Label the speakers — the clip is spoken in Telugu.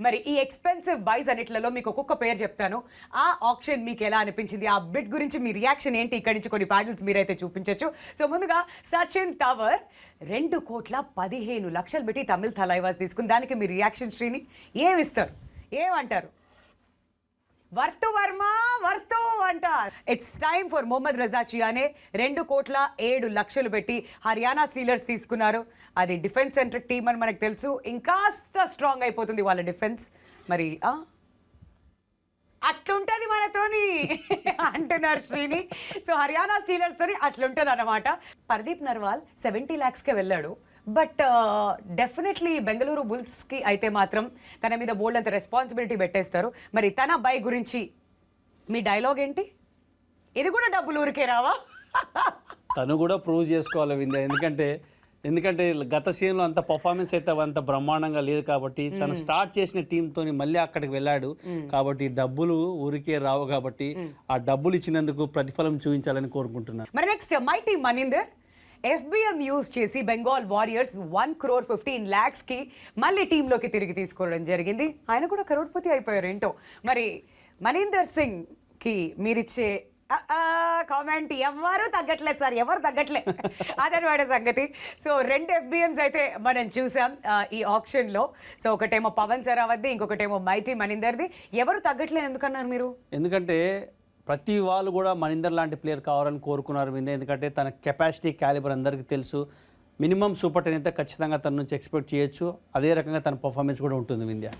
Speaker 1: మరి ఈ ఎక్స్పెన్సివ్ బైస్ అన్నిట్లలో మీకు ఒక్కొక్క పేరు చెప్తాను. ఆ ఆప్షన్ మీకు ఎలా అనిపించింది? ఆ బిట్ గురించి మీ రియాక్షన్ ఏంటి? ఇక్కడి నుంచి కొన్ని ప్యానల్స్ మీరైతే చూపించవచ్చు సో ముందుగా సచిన్ టవర్ రెండు కోట్ల పదిహేను లక్షలు పెట్టి తమిళ్ తలైవాస్ తీసుకుని దానికి మీ రియాక్షన్ శ్రీని? ఏమిస్తారు? ఏమంటారు? వర్తు వర్మ వర్తు అంట. It's time for Mohammad Reza అనే రెండు కోట్ల ఏడు లక్షలు పెట్టి హర్యానా స్టీలర్స్ తీసుకున్నారు. అది డిఫెన్స్ సెంట్రిక్ టీమ్ అని మనకు తెలుసు. ఇంకాస్త స్ట్రాంగ్ అయిపోతుంది వాళ్ళ డిఫెన్స్ మరి అట్లుంటుంది అట్లుంటది మనతోని అంటున్నారు శ్రీని. సో హర్యానా స్టీలర్స్ తోని అట్లుంటది అనమాట పర్దీప్ నర్వాల్ సెవెంటీ ల్యాక్స్కే వెళ్ళాడు. బట్ డెఫినెట్లీ బెంగళూరు బుల్స్కి అయితే మాత్రం తన మీద బోల్డ్ అంత రెస్పాన్సిబిలిటీ పెట్టేస్తారు. మరి తన బై గురించి మీ డైలాగ్ ఏంటి? ఇది కూడా డబ్బులు ఊరికే రావా?
Speaker 2: తను కూడా ప్రూవ్ చేసుకోవాలి వింధ్య. ఎందుకంటే ఎందుకంటే గత సీజన్లో అంత పర్ఫార్మెన్స్ అయితే అంత బ్రహ్మాండంగా లేదు కాబట్టి తను స్టార్ట్ చేసిన టీంతో మళ్ళీ అక్కడికి వెళ్ళాడు. కాబట్టి డబ్బులు ఊరికే రావు కాబట్టి ఆ డబ్బులు ఇచ్చినందుకు ప్రతిఫలం చూపించాలని కోరుకుంటున్నాను.
Speaker 1: మరి next mighty Maninder FBM use చేసి Bengal warriors one crore fifteen ల్యాక్స్కి మళ్ళీ టీంలోకి తిరిగి తీసుకోవడం జరిగింది. ఆయన కూడా కరోడ్పతి అయిపోయారు ఏంటో మరి మనీందర్ సింగ్కి మీరిచ్చే కామెంట్ ఎవరు తగ్గట్లేదు సార్ ఎవరు తగ్గట్లేదు అదనమాట సంగతి. సో రెండు ఎఫ్బిఎంస్ అయితే మనం చూసాం ఈ ఆప్షన్లో సో ఒకటేమో పవన్ సరావద్ది ఇంకొకటేమో మైటీ మనీందర్ది ఎవరు తగ్గట్లేదు ఎందుకన్నారు మీరు?
Speaker 2: ఎందుకంటే ప్రతి వాళ్ళు కూడా మనిందర్ లాంటి ప్లేయర్ కావాలని కోరుకున్నారు విందే. ఎందుకంటే తన కెపాసిటీ క్యాలిబర్ అందరికీ తెలుసు. మినిమం సూపర్ టెన్ అయితే ఖచ్చితంగా తన నుంచి ఎక్స్పెక్ట్ చేయొచ్చు. అదే రకంగా తన పర్ఫార్మెన్స్ కూడా ఉంటుంది వింధ్య